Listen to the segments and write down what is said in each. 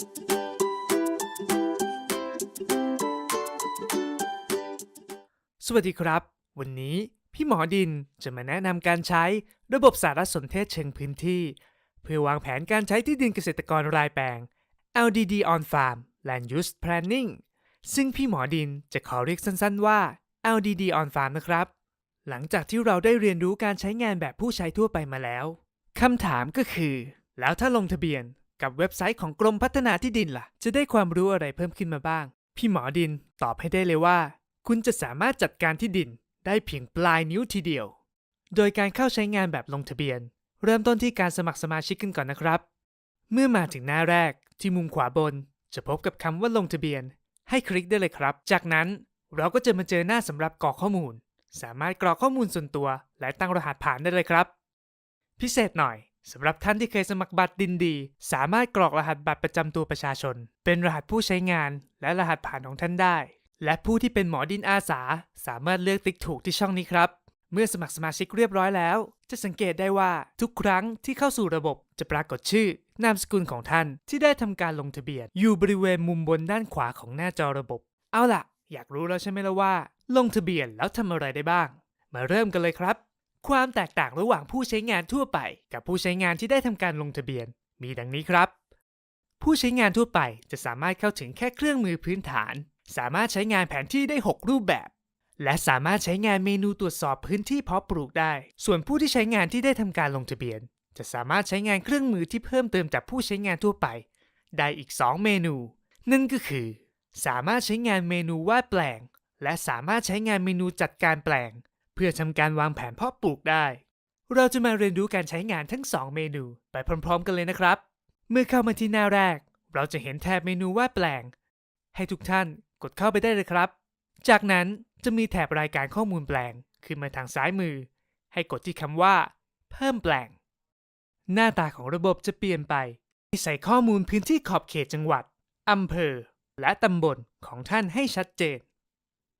สวัสดีครับ วันนี้พี่หมอดินจะมาแนะนำการใช้ระบบสารสนเทศเชิงพื้นที่ เพื่อวางแผนการใช้ที่ดินเกษตรกรรายแปลง LDD on Farm Land Use Planning ซึ่งพี่หมอดินจะขอเรียกสั้นๆว่า LDD on Farm นะครับ หลังจากที่เราได้เรียนรู้การใช้งานแบบผู้ใช้ทั่วไปมาแล้ว คำถามก็คือ แล้วถ้าลงทะเบียน กับเว็บไซต์ของกรมพัฒนาที่ดินล่ะ จะได้ความรู้อะไรเพิ่มขึ้นมาบ้าง พี่หมอดินตอบให้ได้เลยว่า คุณจะสามารถจัดการที่ดินได้เพียงปลายนิ้วทีเดียว โดยการเข้าใช้งานแบบลงทะเบียน เริ่มต้นที่การสมัครสมาชิกกันก่อนนะครับ เมื่อมาถึงหน้าแรกที่มุมขวาบน จะพบกับคำว่าลงทะเบียน ให้คลิกได้เลยครับ จากนั้นเราก็จะมาเจอหน้าสำหรับกรอกข้อมูล สามารถกรอกข้อมูลส่วนตัว และตั้งรหัสผ่านได้เลยครับ พิเศษหน่อย สำหรับท่านที่เคยสมัครบัตรดินดี สามารถกรอกรหัสบัตรประจำตัวประชาชน เป็นรหัสผู้ใช้งาน และรหัสผ่านของท่านได้ และผู้ที่เป็นหมอดินอาสา สามารถเลือกติ๊กถูกที่ช่องนี้ครับ เมื่อสมัครสมาชิกเรียบร้อยแล้ว จะสังเกตได้ว่าทุกครั้งที่เข้าสู่ระบบจะปรากฏชื่อ นามสกุลของท่านที่ได้ทำการลงทะเบียน อยู่บริเวณมุมบนด้านขวาของหน้าจอระบบ เอาล่ะ อยากรู้แล้วใช่ไหมล่ะว่า ลงทะเบียนแล้วทำอะไรได้บ้าง มาเริ่มกันเลยครับ ความแตกต่างระหว่างผู้ใช้งานทั่วไป กับผู้ใช้งานที่ได้ทำการลงทะเบียน มีดังนี้ครับ ผู้ใช้งานทั่วไปจะสามารถเข้าถึงแค่เครื่องมือพื้นฐาน สามารถใช้งานแผนที่ได้ 6 รูปแบบ และสามารถใช้งานเมนูตรวจสอบพื้นที่เพาะปลูกได้ ส่วนผู้ที่ใช้งานที่ได้ทำการลงทะเบียน จะสามารถใช้งานเครื่องมือที่เพิ่มเติมจากผู้ใช้งานทั่วไป ได้อีก 2 เมนู นั่นก็คือ สามารถใช้งานเมนูวาดแปลง และสามารถใช้งานเมนูจัดการแปลง พื่อทำการวางแผนเพาะปลูกได้ เราจะมาเรียนรู้การใช้งานทั้ง 2 เมนูไปพร้อมๆ กันเลยนะครับ เมื่อเข้ามาที่หน้าแรก เราจะเห็นแถบเมนูวาดแปลง ให้ทุกท่านกดเข้าไปได้เลยครับ จากนั้นจะมีแถบรายการข้อมูลแปลงขึ้นมาทางซ้ายมือ ให้กดที่คำว่า เพิ่มแปลง หน้าตาของระบบจะเปลี่ยนไป ใส่ข้อมูลพื้นที่ขอบเขตจังหวัดอำเภอ และตำบลของท่านให้ชัดเจน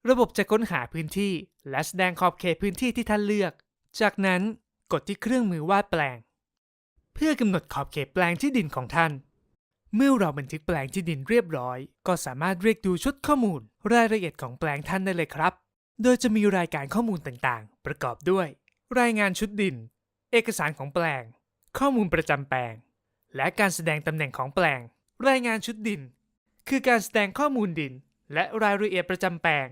ระบบจะค้นหาพื้นที่ และแสดงขอบเขตพื้นที่ที่ท่านเลือก จากนั้นกดที่เครื่องมือวาดแปลง เพื่อกำหนดขอบเขตแปลงที่ดินของท่าน เมื่อเราบันทึกแปลงที่ดินเรียบร้อย ก็สามารถเรียกดูชุดข้อมูล รายละเอียดของแปลงท่านได้เลยครับ โดยจะมีรายการข้อมูลต่างๆ ประกอบด้วย รายงานชุดดิน เอกสารของแปลง ข้อมูลประจำแปลง และการแสดงตำแหน่งของแปลง รายงานชุดดิน คือการแสดงข้อมูลดิน และรายละเอียดประจำแปลง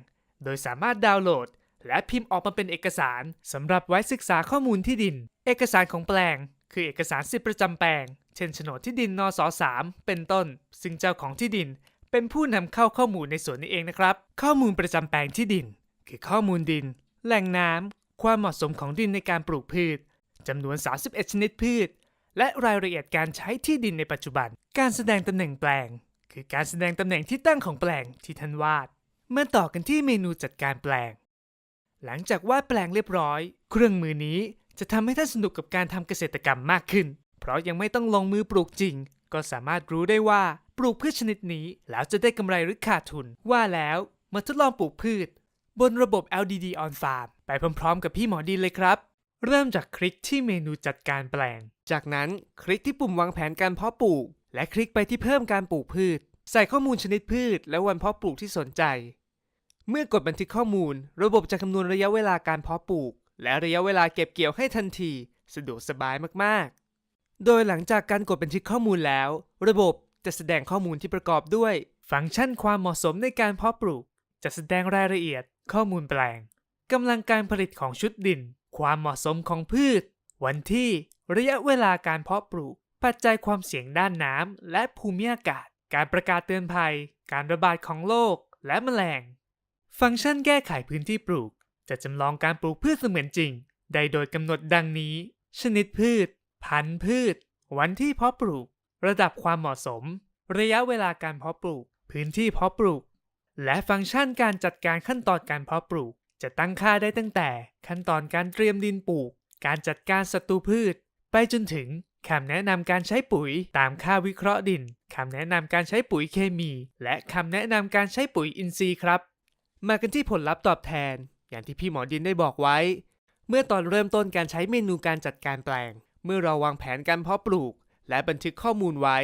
โดยสามารถดาวน์โหลด และพิมพ์ออกมาเป็นเอกสารสำหรับไว้ศึกษาข้อมูลที่ดิน เอกสารของแปลง คือเอกสารสิทธิประจำแปลง เช่นโฉนดที่ดินนส3เป็นต้น ซึ่งเจ้าของที่ดิน เป็นผู้นำเข้าข้อมูลในส่วนนี้เองนะครับ ข้อมูลประจำแปลงที่ดิน คือข้อมูลดิน แหล่งน้ำความเหมาะสมของดินในการปลูกพืชจำนวน 31 ชนิดพืช และรายละเอียดการใช้ที่ดินในปัจจุบัน การแสดงตำแหน่งแปลง คือการแสดงตำแหน่งที่ตั้งของแปลงที่ท่านวาด มาต่อกันที่เมนูจัดการแปลง หลังจากวาดแปลงเรียบร้อย เครื่องมือนี้จะทำให้ท่านสนุกกับการทำเกษตรกรรมมากขึ้น เพราะยังไม่ต้องลงมือปลูกจริง ก็สามารถรู้ได้ว่าปลูกพืชชนิดนี้แล้วจะได้กำไรหรือขาดทุน ว่าแล้วมาทดลองปลูกพืช บนระบบ LDD on Farm ไปพร้อมๆ กับพี่หมอดีเลยครับ เริ่มจากคลิกที่เมนูจัดการแปลง จากนั้นคลิกที่ปุ่มวางแผนการเพาะปลูก และคลิกไปที่เพิ่มการปลูกพืช ใส่ข้อมูลชนิดพืช และวันเพาะปลูกที่สนใจ เมื่อกดบันทึกข้อมูล ระบบจะคำนวณระยะเวลาการเพาะปลูก และระยะเวลาเก็บเกี่ยวให้ทันที สะดวกสบายมากๆ โดยหลังจากการกดบันทึกข้อมูลแล้ว ระบบจะแสดงข้อมูลที่ประกอบด้วย ฟังก์ชันความเหมาะสมในการเพาะปลูก จะแสดงรายละเอียด ข้อมูลแปลงกำลังการผลิตของชุดดิน ความเหมาะสมของพืช วันที่ ระยะเวลาการเพาะปลูก ปัจจัยความเสี่ยงด้านน้ำและภูมิอากาศ การประกาศเตือนภัย การระบาดของโรคและแมลง ฟังก์ชันแก้ไขพื้นที่ปลูก จะจำลองการปลูกพืชเสมือนจริง ได้โดยกำหนดดังนี้ ชนิดพืช พันธุ์พืช วันที่เพาะปลูก ระดับความเหมาะสม ระยะเวลาการเพาะปลูก พื้นที่เพาะปลูก และฟังก์ชันการจัดการขั้นตอนการเพาะปลูก จะตั้งค่าได้ตั้งแต่ ขั้นตอนการเตรียมดินปลูก การจัดการศัตรูพืช ไปจนถึง คำแนะนำการใช้ปุ๋ยตามค่าวิเคราะห์ดิน คำแนะนำการใช้ปุ๋ยเคมี และคำแนะนำการใช้ปุ๋ยอินทรีย์ครับ มากันที่ผลลัพธ์ตอบแทน อย่างที่พี่หมอดินได้บอกไว้ เมื่อตอนเริ่มต้นการใช้เมนูการจัดการแปลง เมื่อเราวางแผนการเพาะปลูก และบันทึกข้อมูลไว้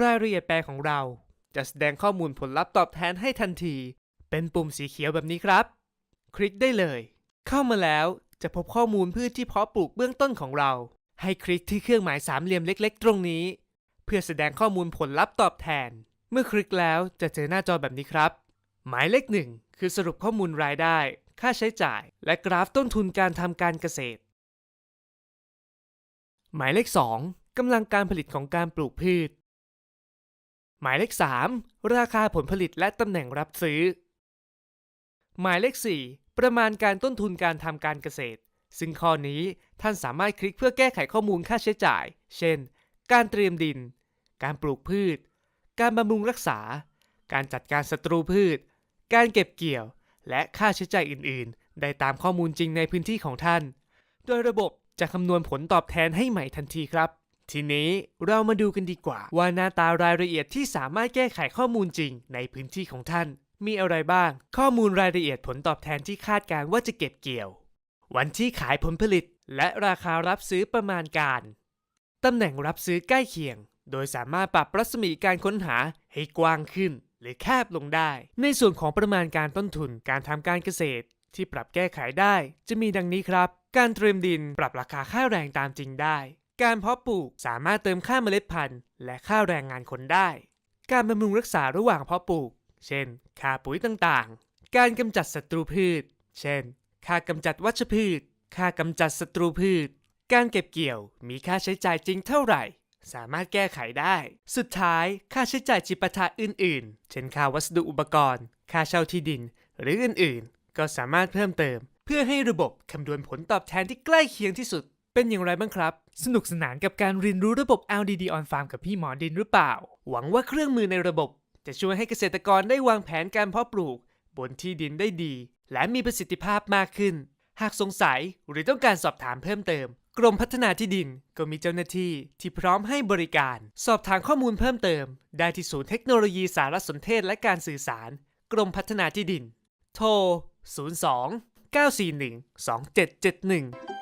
รายละเอียดแปลงของเรา จะแสดงข้อมูลผลลัพธ์ตอบแทนให้ทันที เป็นปุ่มสีเขียวแบบนี้ครับ คลิกได้เลย เข้ามาแล้วจะพบข้อมูลพืชที่เพาะปลูกเบื้องต้นของเรา ให้คลิกที่เครื่องหมายสามเหลี่ยมเล็กๆ ตรงนี้ เพื่อแสดงข้อมูลผลลัพธ์ตอบแทน เมื่อคลิกแล้วจะเจอหน้าจอแบบนี้ครับ หมายเลขหนึ่งคือสรุปข้อมูลรายได้ ค่าใช้จ่าย และกราฟต้นทุนการทำการเกษตร หมายเลข 2กำลังการผลิตของการปลูกพืช หมายเลข 3 ราคาผลผลิตและตำแหน่งรับซื้อ หมายเลข 4 ประมาณการต้นทุนการทำการเกษตร ซึ่งข้อนี้ท่านสามารถคลิกเพื่อแก้ไขข้อมูลค่าใช้จ่าย เช่น การเตรียมดิน การปลูกพืช การบำรุงรักษา การจัดการศัตรูพืช การเก็บเกี่ยว และค่าใช้จ่ายอื่น ๆ ได้ตามข้อมูลจริงในพื้นที่ของท่าน โดยระบบจะคำนวณผลตอบแทนให้ใหม่ทันทีครับ ทีนี้เรามาดูกันดีกว่า ว่าหน้าตารายละเอียดที่สามารถแก้ไขข้อมูลจริงในพื้นที่ของท่าน มีอะไรบ้าง ข้อมูลรายละเอียดผลตอบแทนที่คาดการณ์ว่าจะเก็บเกี่ยว วันที่ขายผลผลิตและราคารับซื้อประมาณการ ตำแหน่งรับซื้อใกล้เคียง โดยสามารถปรับรัศมีการค้นหาให้กว้างขึ้น หรือแคบลงได้ ในส่วนของประมาณการต้นทุนการทำการเกษตร ที่ปรับแก้ไขได้จะมีดังนี้ครับ การเตรียมดินปรับราคาค่าแรงตามจริงได้ การเพาะปลูกสามารถเติมค่าเมล็ดพันธุ์ และค่าแรงงานคนได้ การบำรุงรักษาระหว่างเพาะปลูก เช่นค่าปุ๋ยต่างๆ การกำจัดศัตรูพืช เช่น ค่ากำจัดวัชพืช ค่ากำจัดศัตรูพืช การเก็บเกี่ยวมีค่าใช้จ่ายจริงเท่าไหร่ สามารถแก้ไขได้ สุดท้ายค่าใช้จ่ายจิปาถะอื่น ๆ เช่นค่าวัสดุอุปกรณ์ ค่าเช่าที่ดิน หรืออื่น ๆ ก็สามารถเพิ่มเติม เพื่อให้ระบบคำนวณผลตอบแทนที่ใกล้เคียงที่สุด เป็นอย่างไรบ้างครับ สนุกสนานกับการเรียนรู้ระบบ LDD on Farm กับพี่หมอดินหรือเปล่า หวังว่าเครื่องมือในระบบ จะช่วยให้เกษตรกรได้วางแผนการเพาะปลูก บนที่ดินได้ดี และมีประสิทธิภาพมากขึ้น หากสงสัยหรือต้องการสอบถามเพิ่มเติม กรมพัฒนาที่ดินก็มีเจ้าหน้าที่ที่พร้อมให้บริการ สอบถามข้อมูลเพิ่มเติม ได้ที่ศูนย์เทคโนโลยีสารสนเทศและการสื่อสาร กรมพัฒนาที่ดิน โทร 02 941 2771